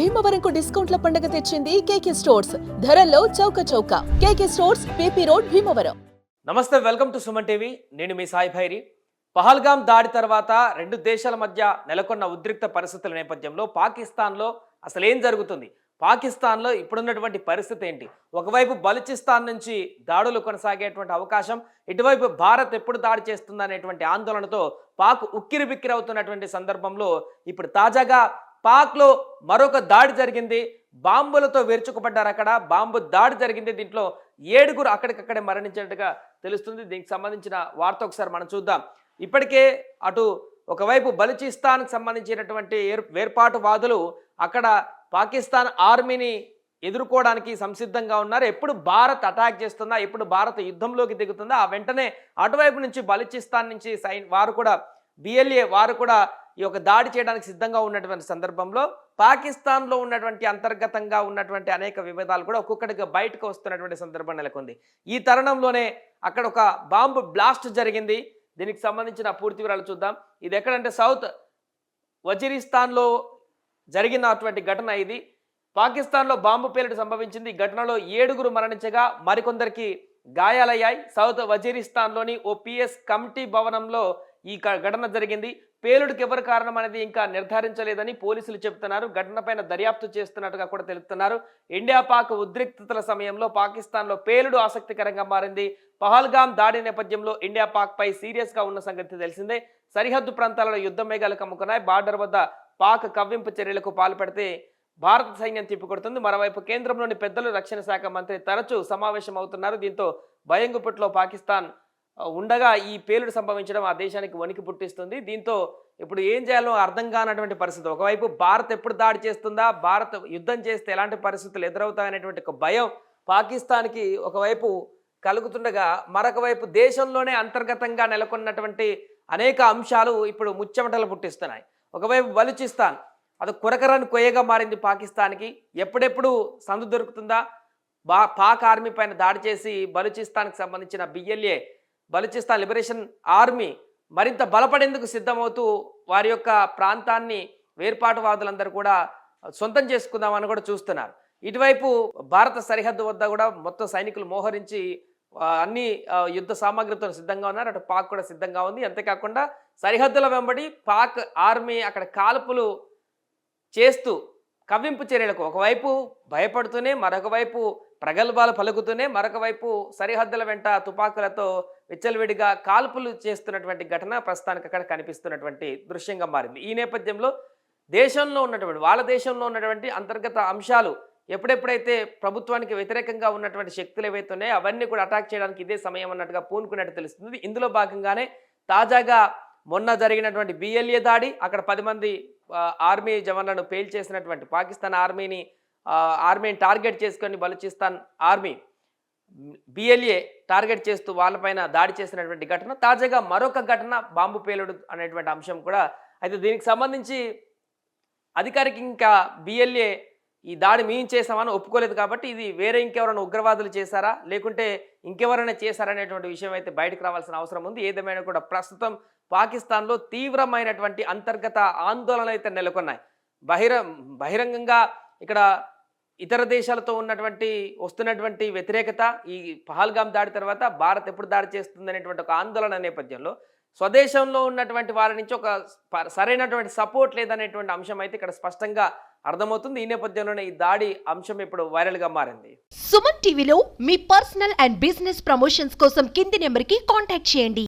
భీమవరంకు డిస్కౌంట్ల పండుగ తెచ్చింది కేకే స్టోర్స్. ధరల్లో చౌక చౌక. KK stores PP road Bhimavaram. నమస్తే వెల్కమ్ టు సుమన్ టీవీ. నేను మీ సాయి భైరి. పహల్గాం దాడి తర్వాత రెండు దేశాల మధ్య నెలకొన్న ఉద్రిక్త పరిస్థితుల నేపథ్యంలో పాకిస్తాన్లో అసలు ఏం జరుగుతుంది? పాకిస్తాన్లో ఇప్పుడున్నటువంటి పరిస్థితి ఏంటి? ఒకవైపు బలుచిస్తాన్ నుంచి దాడులు కొనసాగేటువంటి అవకాశం ఇటువైపు భారత్ ఎప్పుడు దాడి చేస్తుందనేటువంటి ఆందోళనతో పాక్ ఉక్కిరి బిక్కిరి అవుతున్నటువంటి సందర్భంలో ఇప్పుడు తాజాగా పాక్లో మరొక దాడి జరిగింది. బాంబులతో విరుచుకుపడ్డారు అక్కడ. బాంబు దాడి జరిగింది. దీంట్లో ఏడుగురు అక్కడికక్కడే మరణించినట్టుగా తెలుస్తుంది. దీనికి సంబంధించిన వార్త ఒకసారి మనం చూద్దాం. ఇప్పటికే అటు ఒకవైపు బలుచిస్తాన్కి సంబంధించినటువంటి ఏర్ వేర్పాటువాదులు అక్కడ పాకిస్తాన్ ఆర్మీని ఎదుర్కోవడానికి సంసిద్ధంగా ఉన్నారు. ఎప్పుడు భారత్ అటాక్ చేస్తుందా? ఎప్పుడు భారత్ యుద్ధంలోకి దిగుతుందా? ఆ వెంటనే అటువైపు నుంచి బలుచిస్తాన్ నుంచి సైన్ వారు కూడా బిఎల్ఏ వారు కూడా ఈ యొక్క దాడి చేయడానికి సిద్ధంగా ఉన్నటువంటి సందర్భంలో పాకిస్తాన్లో ఉన్నటువంటి అంతర్గతంగా ఉన్నటువంటి అనేక విభేదాలు కూడా ఒక్కొక్కటిగా బయటకు వస్తున్నటువంటి సందర్భం నెలకొంది. ఈ తరుణంలోనే అక్కడ ఒక బాంబు బ్లాస్ట్ జరిగింది. దీనికి సంబంధించిన పూర్తి వివరాలు చూద్దాం. ఇది ఎక్కడంటే సౌత్ వజీరిస్తాన్లో జరిగినటువంటి ఘటన ఇది. పాకిస్తాన్లో బాంబు పేలుడు సంభవించింది. ఈ ఘటనలో ఏడుగురు మరణించగా మరికొందరికి గాయాలయ్యాయి. సౌత్ వజీరిస్తాన్లోని ఓ పిఎస్ కమిటీ భవనంలో ఈ ఘటన జరిగింది. పేలుడుకి ఎవరు కారణం అనేది ఇంకా నిర్ధారించలేదని పోలీసులు చెబుతున్నారు. ఘటనపైన దర్యాప్తు చేస్తున్నట్టుగా కూడా తెలుపుతున్నారు. ఇండియా పాక్ ఉద్రిక్తతల సమయంలో పాకిస్తాన్లో పేలుడు ఆసక్తికరంగా మారింది. పహల్గాం దాడి నేపథ్యంలో ఇండియా పాక్ పై సీరియస్గా ఉన్న సంగతి తెలిసిందే. సరిహద్దు ప్రాంతాలలో యుద్ధ మేఘాలు కమ్ముకున్నాయి బార్డర్ వద్ద పాక్ కవ్వింపు చర్యలకు పాల్పడితే భారత సైన్యం తిప్పికొడుతుంది. మరోవైపు కేంద్రంలోని పెద్దలు రక్షణ శాఖ మంత్రి తరచూ సమావేశం అవుతున్నారు దీంతో భయంగుపుట్లో పాకిస్తాన్ ఉండగా ఈ పేలుడు సంభవించడం ఆ దేశానికి వణికి పుట్టిస్తుంది. దీంతో ఇప్పుడు ఏం చేయాలో అర్థం కానటువంటి పరిస్థితి. ఒకవైపు భారత్ ఎప్పుడు దాడి చేస్తుందా? భారత్ యుద్ధం చేస్తే ఎలాంటి పరిస్థితులు ఎదురవుతాయనేటువంటి ఒక భయం పాకిస్తాన్కి ఒకవైపు కలుగుతుండగా మరొక వైపు దేశంలోనే అంతర్గతంగా నెలకొన్నటువంటి అనేక అంశాలు ఇప్పుడు ముచ్చెమటలు పుట్టిస్తున్నాయి. ఒకవైపు బలుచిస్తాన్ అది కొరకరాని కొయ్యగా మారింది పాకిస్తాన్కి. ఎప్పుడెప్పుడు సందు దొరుకుతుందా? బా పాక్ ఆర్మీ పైన దాడి చేసి బలుచిస్తాన్కి సంబంధించిన బిఎల్ఏ బలూచిస్తాన్ లిబరేషన్ ఆర్మీ మరింత బలపడేందుకు సిద్ధమవుతూ వారి యొక్క ప్రాంతాన్ని వేర్పాటువాదులందరూ కూడా సొంతం చేసుకుందామని కూడా చూస్తున్నారు. ఇటువైపు భారత సరిహద్దు వద్ద కూడా మొత్తం సైనికులు మోహరించి అన్ని యుద్ధ సామాగ్రితో సిద్ధంగా ఉన్నారు. అటు పాక్ కూడా సిద్ధంగా ఉంది. అంతేకాకుండా సరిహద్దుల వెంబడి పాక్ ఆర్మీ అక్కడ కాల్పులు చేస్తూ కవ్వింపు చర్యలకు ఒకవైపు భయపడుతూనే మరొక వైపు ప్రగల్భాలు పలుకుతూనే మరొక వైపు సరిహద్దుల వెంట తుపాకులతో విచ్చలవిడిగా కాల్పులు చేస్తున్నటువంటి ఘటన ప్రస్తుతానికి అక్కడ కనిపిస్తున్నటువంటి దృశ్యంగా మారింది. ఈ నేపథ్యంలో దేశంలో ఉన్నటువంటి వాళ్ళ దేశంలో ఉన్నటువంటి అంతర్గత అంశాలు ఎప్పుడెప్పుడైతే ప్రభుత్వానికి వ్యతిరేకంగా ఉన్నటువంటి శక్తులు ఏవైతే ఉన్నాయో అవన్నీ కూడా అటాక్ చేయడానికి ఇదే సమయం అన్నట్టుగా పూనుకున్నట్టు తెలుస్తుంది. ఇందులో భాగంగానే తాజాగా మొన్న జరిగినటువంటి బిఎల్ఏ దాడి అక్కడ పది మంది ఆర్మీ జవాన్లను పేల్చేసినటువంటి పాకిస్తాన్ ఆర్మీని ఆర్మీని టార్గెట్ చేసుకొని బలూచిస్తాన్ ఆర్మీ బిఎల్ఏ టార్గెట్ చేస్తూ వాళ్ళపైన దాడి చేసినటువంటి ఘటన తాజాగా మరొక ఘటన బాంబు పేలుడు అనేటువంటి అంశం కూడా అయితే దీనికి సంబంధించి అధికారికి ఇంకా బిఎల్ఏ ఈ దాడి మేము చేసామని ఒప్పుకోలేదు కాబట్టి ఇది వేరే ఇంకెవరైనా ఉగ్రవాదులు చేశారా? లేకుంటే ఇంకెవరైనా చేశారనేటువంటి విషయం అయితే బయటకు రావాల్సిన అవసరం ఉంది. ఏదేమైనా కూడా ప్రస్తుతం పాకిస్తాన్లో తీవ్రమైనటువంటి అంతర్గత ఆందోళనలు అయితే నెలకొన్నాయి. బహిర బహిరంగంగా ఇక్కడ ఇతర దేశాలతో ఉన్నటువంటి వస్తున్నటువంటి వ్యతిరేకత ఈ పహల్గాం దాడి తర్వాత భారత్ ఎప్పుడు దాడి చేస్తుంది అనేటువంటి ఒక ఆందోళన నేపథ్యంలో స్వదేశంలో ఉన్నటువంటి వారి నుంచి ఒక సరైనటువంటి సపోర్ట్ లేదనేటువంటి అంశం అయితే ఇక్కడ స్పష్టంగా అర్థమవుతుంది. ఈ నేపథ్యంలోనే ఈ దాడి అంశం ఇప్పుడు వైరల్గా మారింది. సుమన్ టీవీలో మీ పర్సనల్ అండ్ బిజినెస్ ప్రమోషన్స్ కోసం కింది నెంబర్కి కాంటాక్ట్ చేయండి.